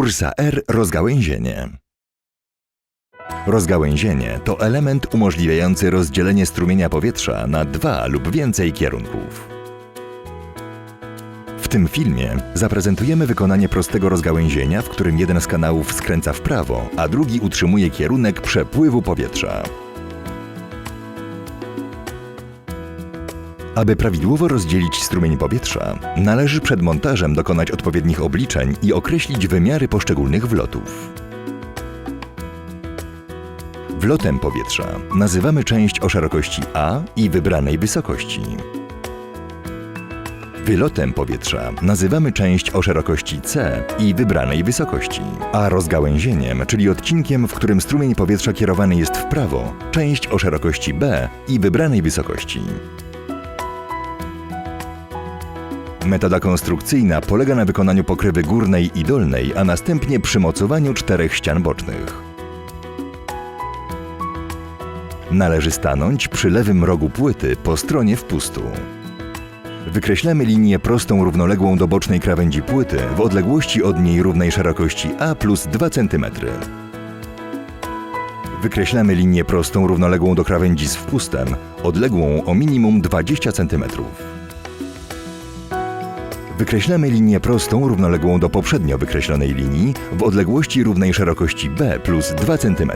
Ursa R rozgałęzienie. Rozgałęzienie to element umożliwiający rozdzielenie strumienia powietrza na dwa lub więcej kierunków. W tym filmie zaprezentujemy wykonanie prostego rozgałęzienia, w którym jeden z kanałów skręca w prawo, a drugi utrzymuje kierunek przepływu powietrza. Aby prawidłowo rozdzielić strumień powietrza, należy przed montażem dokonać odpowiednich obliczeń i określić wymiary poszczególnych wlotów. Wlotem powietrza nazywamy część o szerokości A i wybranej wysokości. Wylotem powietrza nazywamy część o szerokości C i wybranej wysokości, a rozgałęzieniem, czyli odcinkiem, w którym strumień powietrza kierowany jest w prawo, część o szerokości B i wybranej wysokości. Metoda konstrukcyjna polega na wykonaniu pokrywy górnej i dolnej, a następnie przymocowaniu czterech ścian bocznych. Należy stanąć przy lewym rogu płyty po stronie wpustu. Wykreślamy linię prostą równoległą do bocznej krawędzi płyty w odległości od niej równej szerokości A plus 2 cm. Wykreślamy linię prostą równoległą do krawędzi z wpustem, odległą o minimum 20 cm. Wykreślamy linię prostą równoległą do poprzednio wykreślonej linii w odległości równej szerokości B plus 2 cm.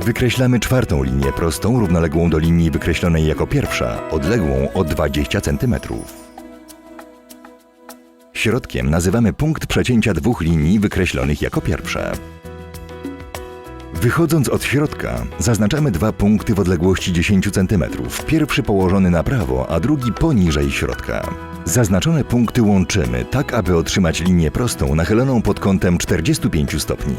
Wykreślamy czwartą linię prostą równoległą do linii wykreślonej jako pierwsza, odległą o 20 cm. Środkiem nazywamy punkt przecięcia dwóch linii wykreślonych jako pierwsze. Wychodząc od środka, zaznaczamy dwa punkty w odległości 10 cm. Pierwszy położony na prawo, a drugi poniżej środka. Zaznaczone punkty łączymy tak, aby otrzymać linię prostą nachyloną pod kątem 45 stopni.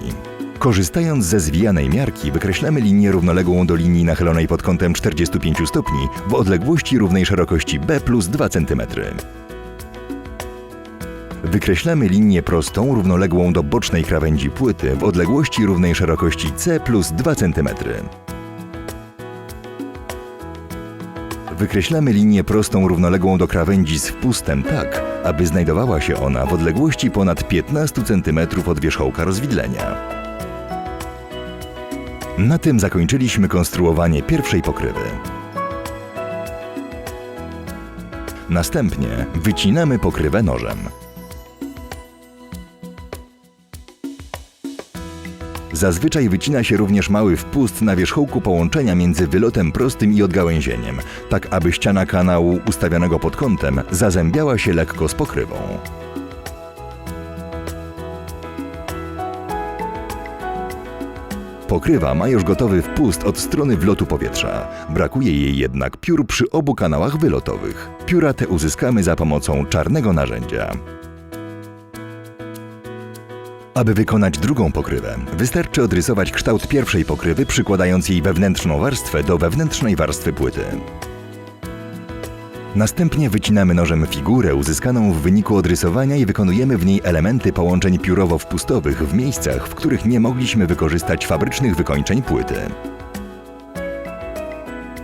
Korzystając ze zwijanej miarki, wykreślamy linię równoległą do linii nachylonej pod kątem 45 stopni w odległości równej szerokości B plus 2 cm. Wykreślamy linię prostą równoległą do bocznej krawędzi płyty w odległości równej szerokości C plus 2 cm. Wykreślamy linię prostą równoległą do krawędzi z wpustem tak, aby znajdowała się ona w odległości ponad 15 cm od wierzchołka rozwidlenia. Na tym zakończyliśmy konstruowanie pierwszej pokrywy. Następnie wycinamy pokrywę nożem. Zazwyczaj wycina się również mały wpust na wierzchołku połączenia między wylotem prostym i odgałęzieniem, tak aby ściana kanału ustawionego pod kątem zazębiała się lekko z pokrywą. Pokrywa ma już gotowy wpust od strony wlotu powietrza. Brakuje jej jednak piór przy obu kanałach wylotowych. Pióra te uzyskamy za pomocą czarnego narzędzia. Aby wykonać drugą pokrywę, wystarczy odrysować kształt pierwszej pokrywy, przykładając jej wewnętrzną warstwę do wewnętrznej warstwy płyty. Następnie wycinamy nożem figurę uzyskaną w wyniku odrysowania i wykonujemy w niej elementy połączeń piórowo-wpustowych w miejscach, w których nie mogliśmy wykorzystać fabrycznych wykończeń płyty.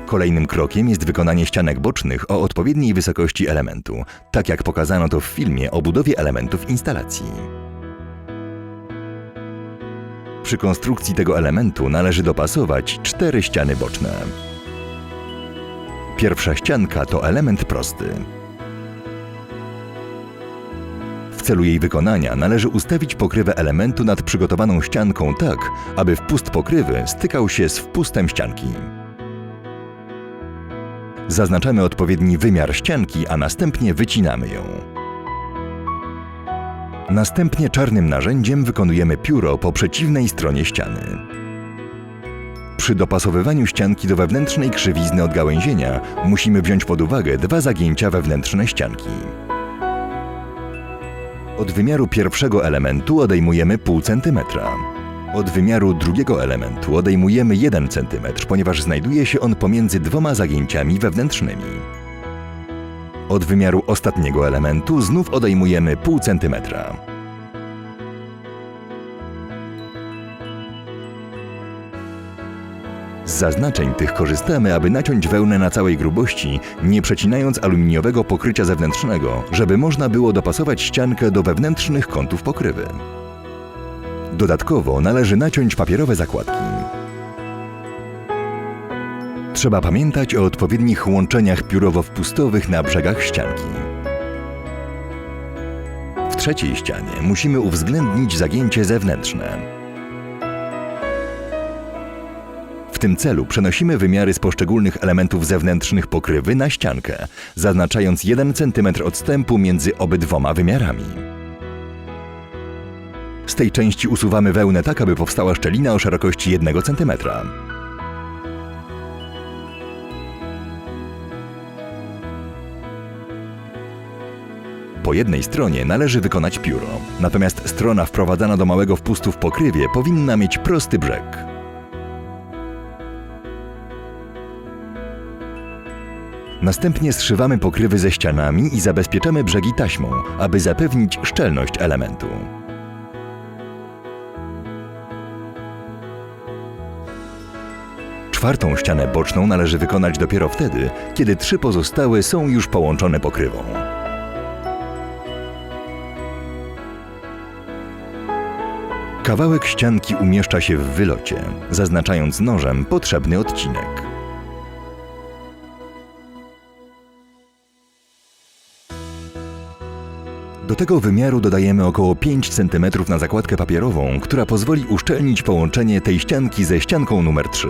Kolejnym krokiem jest wykonanie ścianek bocznych o odpowiedniej wysokości elementu, tak jak pokazano to w filmie o budowie elementów instalacji. Przy konstrukcji tego elementu należy dopasować cztery ściany boczne. Pierwsza ścianka to element prosty. W celu jej wykonania należy ustawić pokrywę elementu nad przygotowaną ścianką tak, aby wpust pokrywy stykał się z wpustem ścianki. Zaznaczamy odpowiedni wymiar ścianki, a następnie wycinamy ją. Następnie czarnym narzędziem wykonujemy pióro po przeciwnej stronie ściany. Przy dopasowywaniu ścianki do wewnętrznej krzywizny odgałęzienia musimy wziąć pod uwagę dwa zagięcia wewnętrzne ścianki. Od wymiaru pierwszego elementu odejmujemy pół centymetra. Od wymiaru drugiego elementu odejmujemy 1 cm, ponieważ znajduje się on pomiędzy dwoma zagięciami wewnętrznymi. Od wymiaru ostatniego elementu znów odejmujemy pół centymetra. zaznaczeń tych korzystamy, aby naciąć wełnę na całej grubości, nie przecinając aluminiowego pokrycia zewnętrznego, żeby można było dopasować ściankę do wewnętrznych kątów pokrywy. Dodatkowo należy naciąć papierowe zakładki. Trzeba pamiętać o odpowiednich łączeniach piórowo-wpustowych na brzegach ścianki. W trzeciej ścianie musimy uwzględnić zagięcie zewnętrzne. W tym celu przenosimy wymiary z poszczególnych elementów zewnętrznych pokrywy na ściankę, zaznaczając 1 cm odstępu między obydwoma wymiarami. Z tej części usuwamy wełnę tak, aby powstała szczelina o szerokości 1 cm. Po jednej stronie należy wykonać pióro, natomiast strona wprowadzana do małego wpustu w pokrywie powinna mieć prosty brzeg. Następnie zszywamy pokrywy ze ścianami i zabezpieczamy brzegi taśmą, aby zapewnić szczelność elementu. Czwartą ścianę boczną należy wykonać dopiero wtedy, kiedy trzy pozostałe są już połączone pokrywą. Kawałek ścianki umieszcza się w wylocie, zaznaczając nożem potrzebny odcinek. Do tego wymiaru dodajemy około 5 cm na zakładkę papierową, która pozwoli uszczelnić połączenie tej ścianki ze ścianką numer 3.